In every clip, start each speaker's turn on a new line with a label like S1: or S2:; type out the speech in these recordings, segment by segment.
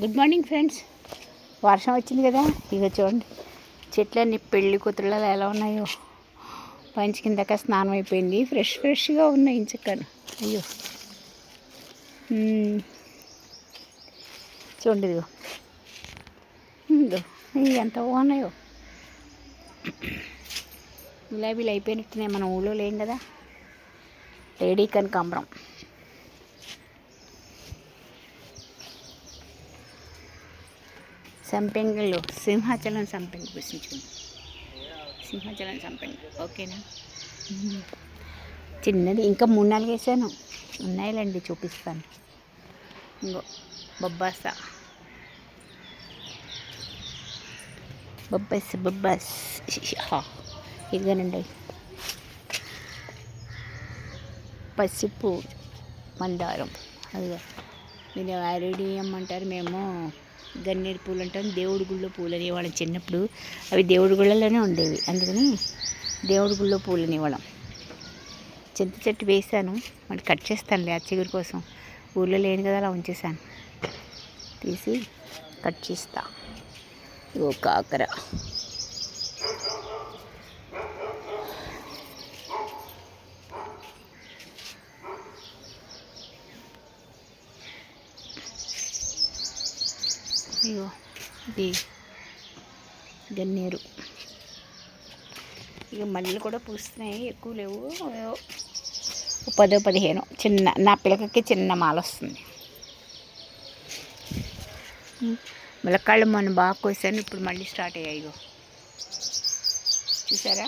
S1: Good morning friends వర్షం వచ్చింది కదా. ఇక చూడండి. చెట్లన్నీ పెళ్ళి కూతురులలో ఎలా ఉన్నాయో. పంచి కిందక స్నానం అయిపోయింది. ఫ్రెష్ ఫ్రెష్గా ఉన్నాయి ఇంచక్కను అయ్యో. చూడండి ఇదిగో. ఇదిగో. ఇవి ఎంత బాగున్నాయో. గులాబీలు అయిపోయినట్టున్నాయి. మన ఊళ్ళో లేం కదా. లేడీ కనకాంబరం. సంపెంగలో సింహాచలం సంపెంగ పూసించుకుంది సింహాచలం సంపెంగ ఓకేనా? చిన్నది ఇంకా మూడు నాలుగు వేసాను. ఉన్నాయిలేండి చూపిస్తాను. ఇంకో బొబ్బాస. బొబ్బాస్ బొబ్బాస్. హా, ఇదిగోనండి. పసుపు మందారం. అదిగో మీరు ఆరేడియం అంటారు మేము గన్నేరు పూలు అంటాం దేవుడి గుళ్ళో పూలు అనేవాళ్ళం చిన్నప్పుడు. అవి దేవుడి గుళ్ళలోనే ఉండేవి. అందుకని దేవుడి గుళ్ళో పూలు అనేవాళ్ళం చింత చెట్టు వేసాను మరి కట్ చేస్తానులే ఆ చిగురు కోసం. ఊళ్ళో లేని కదా అలా ఉంచేసాను తీసి కట్ చేస్తా. ఓ కాకర. ఇగో ఇది గన్నేరు. ఇక మల్లెలు కూడా పూస్తున్నాయి ఎక్కువ లేవు. పదో పదిహేను చిన్న నా పిల్లకకి చిన్న మాల వస్తుంది. మిలకాళ్ళు మొన్న బాగా కోసాను ఇప్పుడు మళ్ళీ స్టార్ట్ అయ్యాయి ఇగో. చూసారా?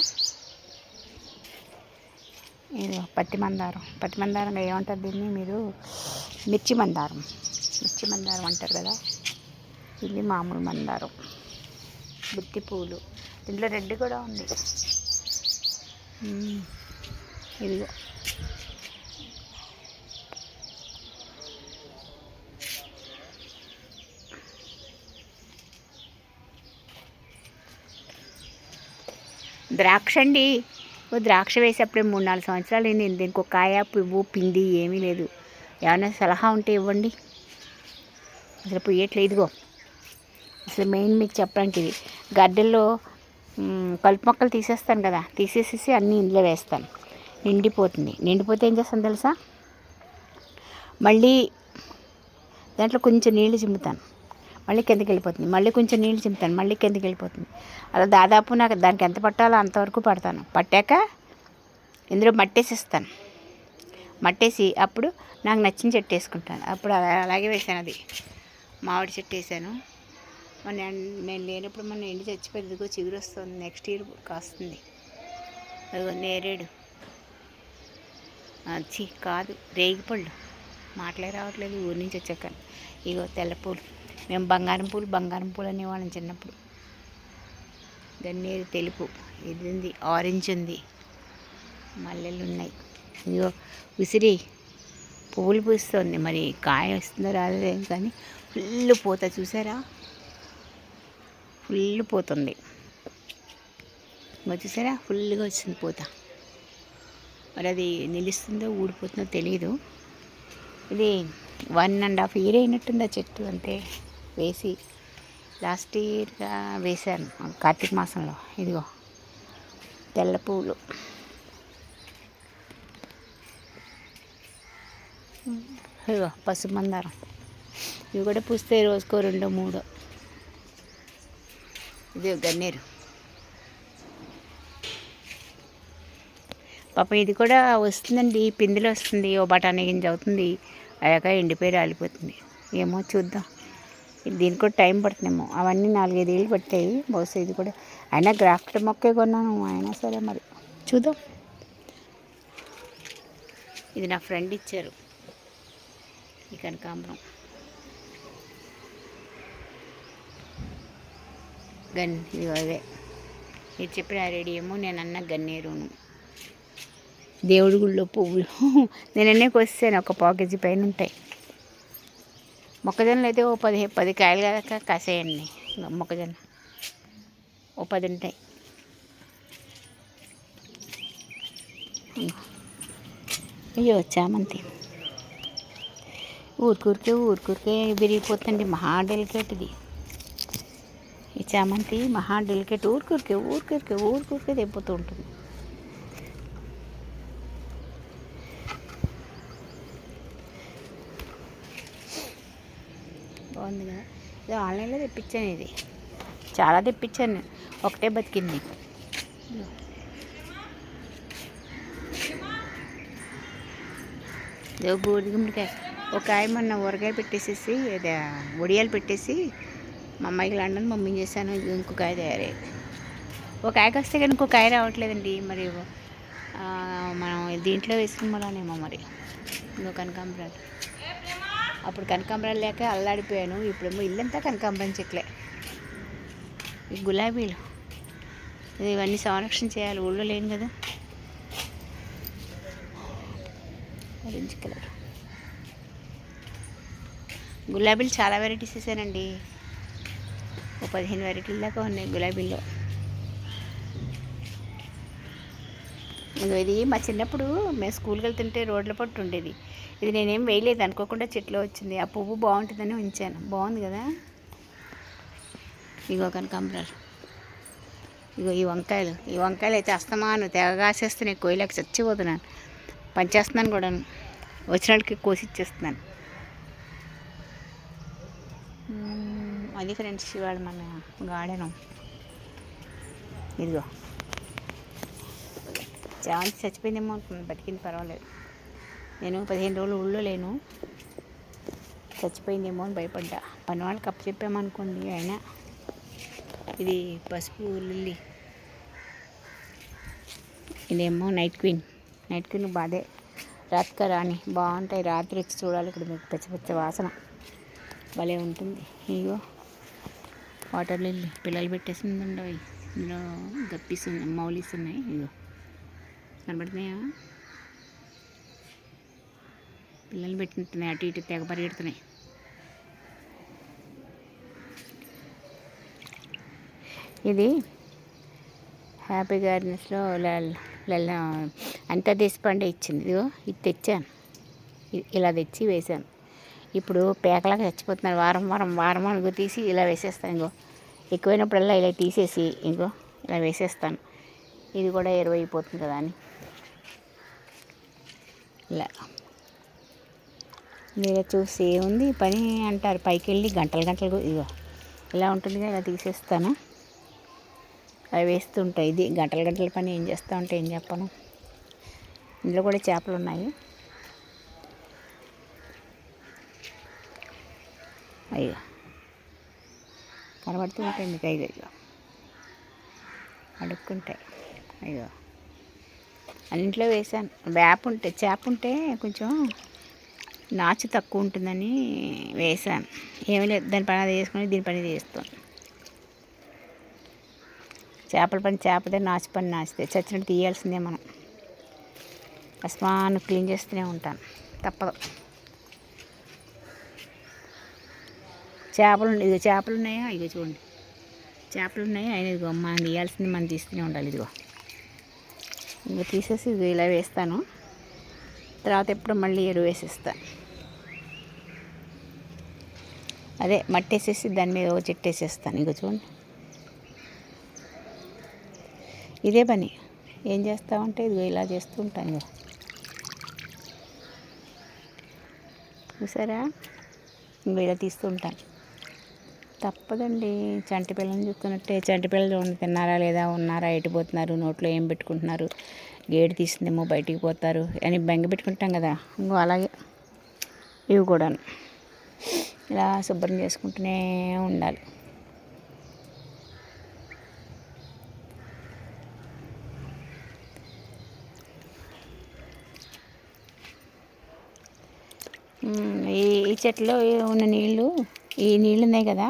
S1: ఇదో పత్తి మందారం. పత్తి మందారం ఏమంటారు దీన్ని మీరు? మిర్చి మందారం. మిర్చి మందారం అంటారు కదా? ఇది మామూలు మందారం. బుత్తి పూలు. దీంట్లో రెడ్ కూడా ఉంది. ఇదిగో. ద్రాక్ష అండి. ఓ ద్రాక్ష వేసేప్పుడే మూడు నాలుగు సంవత్సరాలు అయింది. దీనికి ఒక కాయ పువ్వు పిండి ఏమీ లేదు. ఏమైనా సలహా ఉంటే ఇవ్వండి. అసలు పుయ్యట్లేదు ఇదిగో. అసలు మెయిన్ మీకు చెప్పడానికి ఇది. గడ్డల్లో కలుపు మొక్కలు తీసేస్తాను కదా తీసేసేసి అన్నీ ఇందులో వేస్తాను. నిండిపోతుంది. నిండిపోతే ఏం చేస్తాను తెలుసా? మళ్ళీ దాంట్లో కొంచెం నీళ్ళు చిమ్ముతాను. మళ్ళీ కిందకి వెళ్ళిపోతుంది. మళ్ళీ కొంచెం నీళ్ళు చిమ్ముతాను. మళ్ళీ కిందకి వెళ్ళిపోతుంది. అలా దాదాపు నాకు దానికి ఎంత పట్టాలో అంతవరకు పడతాను. పట్టాక ఇందులో మట్టేసిస్తాను. మట్టేసి అప్పుడు నాకు నచ్చిన చెట్టు వేసుకుంటాను. అప్పుడు అలాగే వేసాను అది. మామిడి చెట్టు వేసాను మన మేము నేను లేనప్పుడు మన ఎండి చచ్చిపోయింది ఇదిగో చిగురు వస్తుంది నెక్స్ట్ ఇయర్ కాస్తుంది. అదిగో నేరేడు. చి కాదు రేగిపళ్ళు. మాటలే రావట్లేదు ఊరి నుంచి వచ్చాక. ఇగో తెల్ల పూలు. మేము బంగారం పూలు బంగారం పూలు అనేవాళ్ళం చిన్నప్పుడు. గన్నేరు తెలుపు. ఇది ఉంది ఆరెంజ్ ఉంది. మల్లెలు ఉన్నాయి. ఇదిగో ఉసిరి. పువ్వులు పూస్తుంది. మరి కాయ వస్తుందో రాలేదేం కానీ ఫుల్ పూత. చూసారా? ఫుల్ పోతుంది. వచ్చేసారా ఫుల్గా వచ్చింది పూత. మరి అది నిలుస్తుందో ఊడిపోతుందో తెలియదు ఇది వన్ అండ్ హాఫ్ ఇయర్ అయినట్టుంది ఆ చెట్టు అంతే. వేసి లాస్ట్ ఇయర్గా వేశాను కార్తీక మాసంలో. ఇదిగో తెల్ల పువ్వులు ఇదిగో పసుపు మందారం. ఇవి కూడా పూస్తే రోజుకో రెండో మూడో. ఇది గన్నేరు. పాపం ఇది కూడా వస్తుందండి పిందెలు వస్తుంది ఓ బఠానీ గింజ అవుతుంది అయ్యాక ఎండిపోయి రాలిపోతుంది. ఏమో చూద్దాం. దీనికి కూడా టైం పడుతుందేమో. అవన్నీ నాలుగైదు ఏళ్ళు పట్టాయి బహుశా ఇది కూడా. అయినా గ్రాఫ్ట్ మొక్కే కొన్నాను అయినా సరే మరి. చూద్దాం. ఇది నా ఫ్రెండ్ ఇచ్చారు. ఈ కనకాంబరం. గన్ ఇదిగో అదే మీరు చెప్పిన రెడీ ఏమో నేను అన్న గన్నేరును. దేవుడి గుళ్ళో పువ్వులు. నేను అన్నీ కొస్తాను ఒక పాకేజీ పైన ఉంటాయి. మొక్కజొన్నలు అయితే ఓ పది పది కాయలు కదా కాసేయండి. మొక్కజొన్న. ఓ పది ఉంటాయి. అయ్యో చామంతి. ఊరికూరికే ఊరికూరికే విరిగిపోతుంది మహా డెలికేట్ ఇది. ఈ చామంతి మహా డెలికేట్ ఊరికూరికే ఊరికూరికే ఊరికూరికే తెగిపోతూ ఉంటుంది. బాగుంది కదా? ఇది ఆన్లైన్లో తెప్పించాను ఇది. చాలా తెప్పించాను. ఒకటే బతికింది. ఇదో బూడిద గుమ్మడికాయ. ఒక కాయ మొన్న ఊరగాయ పెట్టేసేసి ఏదో వడియాలు పెట్టేసి మా అమ్మాయికి లండన్ పంపించేసాను ఇది ఇంకో కాయ తయారయ్యేది ఒక కాయకి వస్తే కానీ ఇంకో కాయ రావట్లేదండి మరి మనం దీంట్లో వేసుకున్నామేమో మరి. ఇంకో కనకాంబరాలు. అప్పుడు కనకాంబరాలు లేక అల్లాడిపోయాను ఇప్పుడేమో ఇల్లంతా కనకాంబరం చెట్లే. ఈ గులాబీలు. ఇవన్నీ సంరక్షణ చేయాలి ఊళ్ళో లేను కదా. Orange colour. గులాబీలు చాలా వెరైటీస్ వేసానండి. ఓ పదిహేను వెరైటీల దాకా ఉన్నాయి గులాబీల్లో. ఇదిగో ఇది మా చిన్నప్పుడు మేము స్కూల్కి వెళ్తుంటే రోడ్ల పట్టు ఉండేది. ఇది నేనేం వేయలేదు అనుకోకుండా చెట్లో వచ్చింది. ఆ పువ్వు బాగుంటుందని ఉంచాను. బాగుంది కదా? ఇగో కనకాంబరాలు ఇగో ఈ వంకాయలు. ఈ వంకాయలు అయితే అస్తమాను. తెగగాసేస్తున్నాయి కోయిలకు చచ్చిపోతున్నాను. పనిచేస్తున్నాను కూడా వచ్చిన వాళ్ళకి కోసి ఇచ్చేస్తున్నాను. అది ఫ్రెండ్స్ ఇవాళ మన గార్డెను. ఇదిగో. చాలా చచ్చిపోయిందేమో అనుకున్నాను బతికింది పర్వాలేదు. నేను పదిహేను రోజులు ఊళ్ళో లేను. చచ్చిపోయిందేమో అని భయపడ్డా. పని వాళ్ళకి అప్పు చెప్పామనుకోండి అయినా. ఇది పసుపు లిల్లీ. ఇదేమో నైట్ క్వీన్. నైట్ క్వీన్ బాధే. రాత్క రాణి. బాగుంటాయి. రాత్రి వచ్చి చూడాలి ఇక్కడ మీకు పచ్చ పచ్చ వాసన. భలే ఉంటుంది. ఇగో వాటర్ లిల్లీ పిల్లలు పెట్టేసిందండి అవి. ఇందులో గప్పీస్ ఉన్నాయి మౌలీస్ ఉన్నాయి ఇదిగో. కనబడుతున్నాయా? పిల్లలు పెట్టినట్టున్నాయి. అటు ఇటు తెగ పరిగెడుతున్నాయి. ఇది హ్యాపీ గార్డెన్స్లో లల్ల అంతా దేశపండే ఇచ్చింది. ఇదిగో ఇది తెచ్చాను. ఇలా తెచ్చి వేశాను. ఇప్పుడు పేకలాగా చచ్చిపోతున్నారు. వారం వారం వారం అనుకో తీసి ఇలా వేసేస్తాను ఇంకో. ఎక్కువైనప్పుడల్లా ఇలా తీసేసి ఇంకో ఇలా వేసేస్తాను. ఇది కూడా ఎరువు అయిపోతుంది కదా అని. ఇలా. మీరే చూసి ఏముంది? పని అంటారు. పైకి వెళ్ళి గంటలు గంటలు ఇగో ఇలా ఉంటుందిగా ఇలా తీసేస్తాను. అవి వేస్తుంటాయి ఇది గంటలు గంటల పని ఏం చేస్తా ఉంటే ఏం చెప్పను. ఇందులో కూడా చేపలు ఉన్నాయి. అయ్యో. కనబడుతూ ఉంటాయి మీకు ఐదు అయ్యో అడుక్కుంటాయి. అయ్యో. అన్నింట్లో వేసాను వేప ఉంటే చేప ఉంటే కొంచెం నాచు తక్కువ ఉంటుందని వేసాను ఏమీ లేదు. దాని పని అది వేసుకొని దీని పని చేస్తాను. చేపల పని చేపదే నాచు పని నాచితే చచ్చినట్టు తీయాల్సిందే మనం. అస్మాను క్లీన్ చేస్తూనే ఉంటాను. తప్పదు. చేపలు ఇదిగో చేపలు ఉన్నాయా ఇదిగో చూడండి. చేపలు ఉన్నాయి అయినా ఇదిగో మనం తీయాల్సింది మనం తీస్తూనే ఉండాలి ఇదిగో. ఇదిగో తీసేసి ఇదిగో ఇలా వేస్తాను. తర్వాత ఎప్పుడు మళ్ళీ ఎరువు వేసేస్తాను అదే మట్టి వేసేసి దాని మీద ఒక చెట్టు వేసేస్తాను ఇగో చూడండి. ఇదే పని. ఏం చేస్తామంటే ఇదిగో ఇలా చేస్తూ ఉంటాను ఇగో చూసారా? ఇంకో ఇలా తీస్తూ ఉంటాను. తప్పదండి. చంటి పిల్లల్ని చూస్తున్నట్టే. చంటి పిల్లలు చూడండి తిన్నారా లేదా ఉన్నారా ఎటు పోతున్నారు నోట్లో ఏం పెట్టుకుంటున్నారు గేటు తీసిందేమో బయటికి పోతారు అని బెంగ పెట్టుకుంటాం కదా. ఇంకో అలాగే ఇవి కూడాను. ఇలా శుభ్రం చేసుకుంటూనే ఉండాలి. ఈ ఈ చెట్లో ఉన్న నీళ్ళు ఈ నీళ్ళు ఉన్నాయి కదా.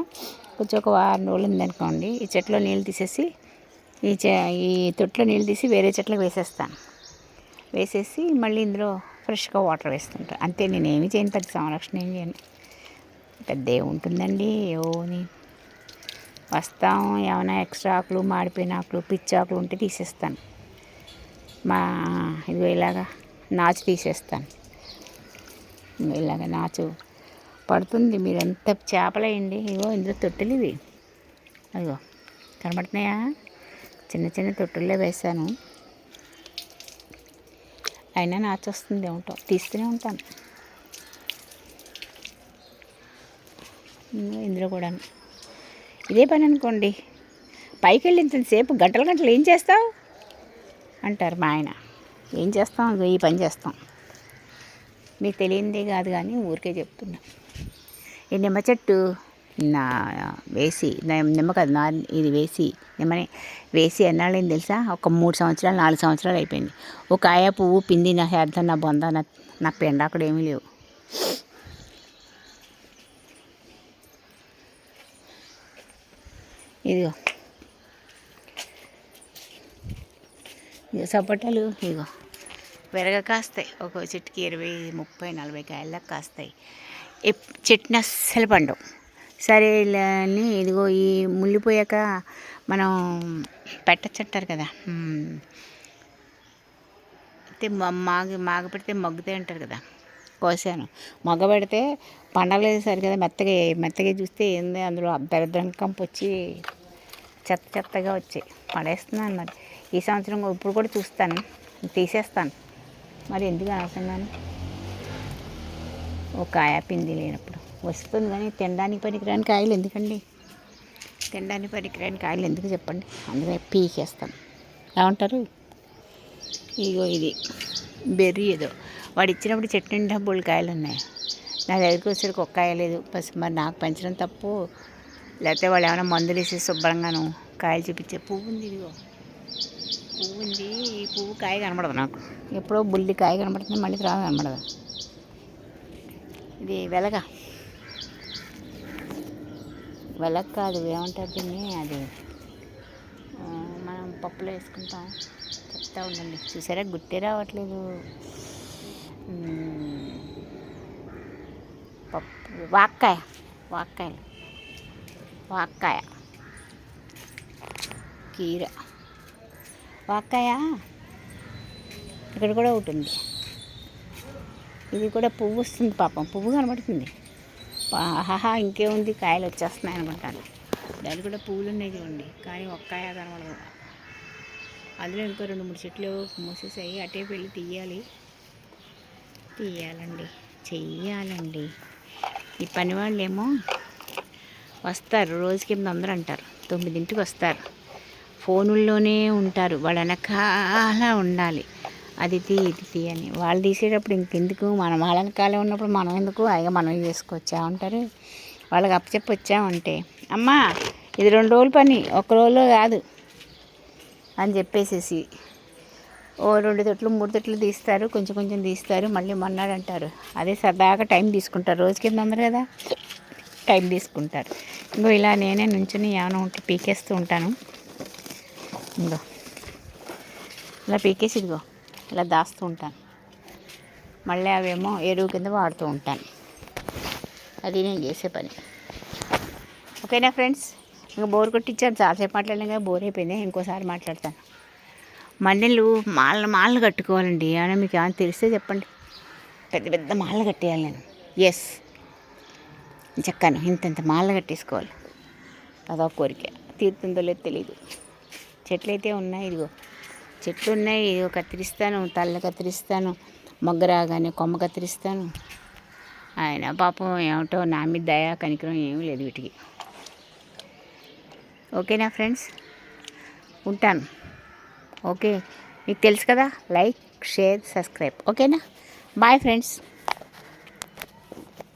S1: కొంచెం ఒక వారం రోజులు ఉందనుకోండి ఈ చెట్లో నీళ్ళు తీసేసి ఈ చె ఈ తొట్లో నీళ్ళు తీసి వేరే చెట్లకు వేసేస్తాను. వేసేసి మళ్ళీ ఇందులో ఫ్రెష్గా వాటర్ వేస్తుంటాను అంతే నేను ఏమి చేయను. పెద్ద సంరక్షణ ఏం చేయను. పెద్ద ఉంటుందండి. ఓని వస్తాం. ఏమైనా ఎక్స్ట్రా ఆకులు మాడిపోయిన ఆకులు పిచ్చి ఆకులు ఉంటే తీసేస్తాను. మా ఇదిగో ఇలాగా నాచు తీసేస్తాను. ఇలాగ నాచు పడుతుంది. మీరు ఎంత చేపలేయండి. ఇగో ఇందులో తొట్టెలు ఇవి. అదిగో కనబడుతున్నాయా? చిన్న చిన్న తొట్టెల్లో వేశాను. అయినా నాచొస్తుంది ఏమిటో. తీస్తూనే ఉంటాను. ఇందులో కూడా ఇదే పని అనుకోండి. పైకి వెళ్ళినంతసేపు సేపు గంటలు గంటలు ఏం చేస్తావు? అంటారు మా ఆయన. ఏం చేస్తాం? ఈ పని చేస్తాం. మీకు తెలియందే కాదు కానీ ఊరికే చెప్తున్నా. ఈ నిమ్మ చెట్టు నా వేసి నిమ్మ కదా నా ఇది వేసి నిమ్మని వేసి ఎన్నాళ్ళైంది తెలుసా? ఒక మూడు సంవత్సరాలు నాలుగు సంవత్సరాలు అయిపోయింది. ఒక కాయ పువ్వు పిండి నా హేర్థం నా బొంద నా నా పెండ అక్కడ ఏమీ లేవు. ఇదిగో. ఇగో సపోటాలు ఇగో పెరగ కాస్తాయి. ఒక చెట్టుకి ఇరవై ముప్పై నలభై కాయల కాస్తాయి. ఎప్- చెట్టుని అస్సలు పండవు. సరే ఇలా అని ఇదిగో ఈ ముల్లిపోయాక మనం పెట్టచ్చంటారు కదా అయితే మాగి మాగ మాగ పెడితే మగ్గుతాయి అంటారు కదా కోసాను. మగ్గ పెడితే పండలేదు సరి కదా మెత్తగా మెత్తగా చూస్తే ఏంది అందులో దరిద్రం కంపు వచ్చి చెత్త చెత్తగా వచ్చాయి పడేస్తున్నాను మరి. ఈ సంవత్సరం ఇప్పుడు కూడా చూస్తాను తీసేస్తాను. మరి ఎందుకు అనవసరంగాను ఒక కాయ పిండి లేనప్పుడు. వస్తుంది కానీ తినడానికి పనికిరాని కాయలు ఎందుకండి? తినడానికి పనికిరాని కాయలు ఎందుకు చెప్పండి? అందుకే పీకేస్తాను ఏమంటారు? ఇగో ఇది. బెర్రీ ఏదో. వాడు ఇచ్చినప్పుడు చెట్టు నిండా బుల్ కాయలు ఉన్నాయి. నా దగ్గరికి వచ్చేసరికి ఒక్క కాయ లేదు. బస్ మరి నాకు పెంచడం తప్పు. లేకపోతే వాళ్ళు ఏమైనా మందులు వేసి శుభ్రంగాను కాయలు చూపించే పువ్వు ఉంది ఇదిగో. పువ్వు ఉంది. ఈ పువ్వు కాయ కనబడదు నాకు. ఎప్పుడో బుల్లి కాయ కనబడుతుంది మళ్ళీ తర్వాత కనబడదు. ఇది వెలగ. వెలగ కాదు ఏమంటారు దీన్ని? అది మనం పప్పులో వేసుకుంటాం. చెప్తా ఉండండి. చూసారా? గుట్టే రావట్లేదు. పప్పు వాక్కాయ వాక్కాయలు. వాక్కాయ. కీర. వాక్కాయ? ఇక్కడ కూడా ఒకటి ఉంది. ఇది కూడా పువ్వు వస్తుంది పాపం. పువ్వు కనబడుతుంది. ఆహాహా ఇంకేముంది? కాయలు వచ్చేస్తున్నాయి అనుకుంటాను దాని కూడా పువ్వులు ఉన్నాయి చూడండి. కానీ ఒక్కాయ కనబడదు. అందులో ఇంకో రెండు మూడు చెట్లు మూసేసాయి. అటే వెళ్ళి తీయాలి. తీయాలండి. చెయ్యాలండి. ఈ పని వాళ్ళేమో వస్తారు. రోజుకి ఎనిమిది వందలు అంటారు. తొమ్మిదింటికి వస్తారు. ఫోనుల్లోనే ఉంటారు. వాళ్ళ వెనకాల ఉండాలి. అది తీ ఇది తీ అని. వాళ్ళు తీసేటప్పుడు ఇంకెందుకు? మనం వాళ్ళని కాలే ఉన్నప్పుడు మనం ఎందుకు? అయ్యా మనం చేసుకొచ్చా ఉంటారు వాళ్ళకి అప్పచెప్పి వచ్చామంటే అమ్మా ఇది రెండు రోజుల పని ఒక రోజులో కాదు అని చెప్పేసేసి ఓ రెండు తొట్లు మూడు తొట్లు తీస్తారు కొంచెం కొంచెం తీస్తారు మళ్ళీ మొన్నాడు అంటారు. అదే సరదాగా టైం తీసుకుంటారు. రోజుకి కింద అందరు కదా? టైం తీసుకుంటారు. ఇంకో ఇలా నేనే నుంచుని ఏమైనా ఉంటే పీకేస్తూ ఉంటాను. ఇంకో. ఇలా పీకేసి ఇదిగో. ఇలా దాస్తూ ఉంటాను. మళ్ళీ అవేమో ఎరువు కింద వాడుతూ ఉంటాను. అది నేను చేసే పని. ఓకేనా ఫ్రెండ్స్? ఇంకా బోర్ కొట్టించాను. చాలాసేపు మాట్లాడినా బోర్ అయిపోయింది. ఇంకోసారి మాట్లాడతాను. మల్లెలు మాల మాలలు కట్టుకోవాలండి. అని మీకు ఏమైనా తెలిస్తే చెప్పండి. పెద్ద పెద్ద మాలలు కట్టేయాలి నేను. ఎస్ చెక్కాను. ఇంతంత మాలలు కట్టేసుకోవాలి. అదొక కోరిక. తీరుతుందో లేదో తెలియదు చెట్లు అయితే ఉన్నాయి ఇదిగో. చెట్లు ఉన్నాయి ఇదిగో కత్తిరిస్తాను తల్ల కత్తిరిస్తాను మొగ్గ రాగానే కొమ్మ కత్తిరిస్తాను. ఆయన పాపం ఏమిటో నా మీద దయా కనికరం ఏమీ లేదు వీటికి. ఓకేనా ఫ్రెండ్స్ ఉంటాను. ఓకే మీకు తెలుసు కదా లైక్ షేర్ సబ్స్క్రైబ్. ఓకేనా? Bye friends.